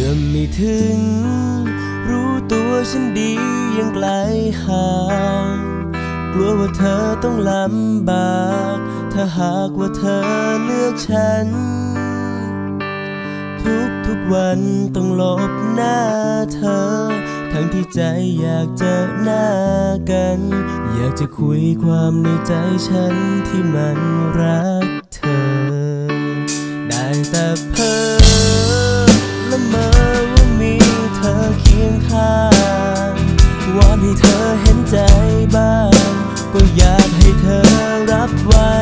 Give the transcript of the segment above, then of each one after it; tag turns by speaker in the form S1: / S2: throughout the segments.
S1: ื่อมไม่ถึง รู้ตัวฉันดียังไกลห่าง กลัวว่าเธอต้องลำบาก ถ้าหากว่าเธอเลือกฉัน ทุกทุกวันต้องลบหน้าเธอ ทั้งที่ใจอยากเจอหน้ากัน อยากจะคุยความในใจฉันที่มันรักเธอ ได้แต่เพ้อ เธอเห็นใจบ้าง ก็อยากให้เธอรับไว้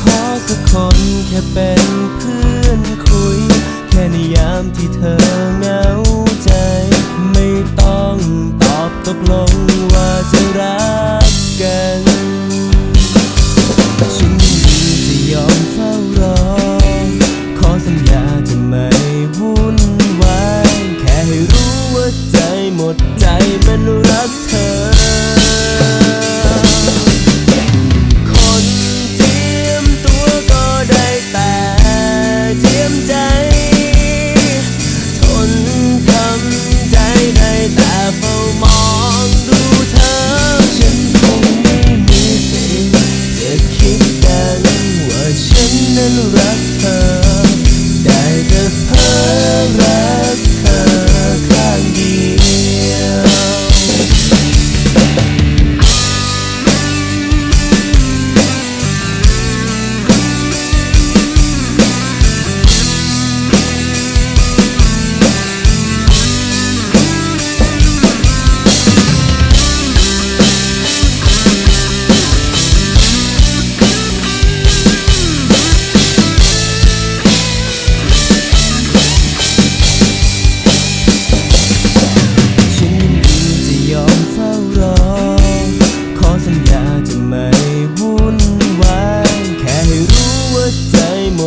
S1: ขอสักคนแค่เป็นเพื่อนคุย แค่ในยามที่เธอเหงาใจ ไม่ต้องตอบตกลง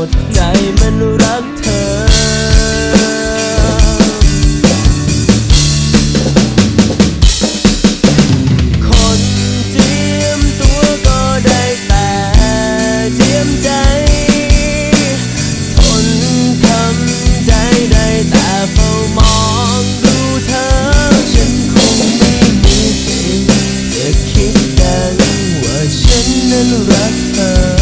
S1: ดใจมันรักเธอ คนเจียมตัวก็ได้แต่เจียมใจ ทนทำใจได้แต่เฝ้ามองดูเธอ ฉันคงไม่มีสิทธิ์จะคิดกันว่าฉันนั้นรักเธอ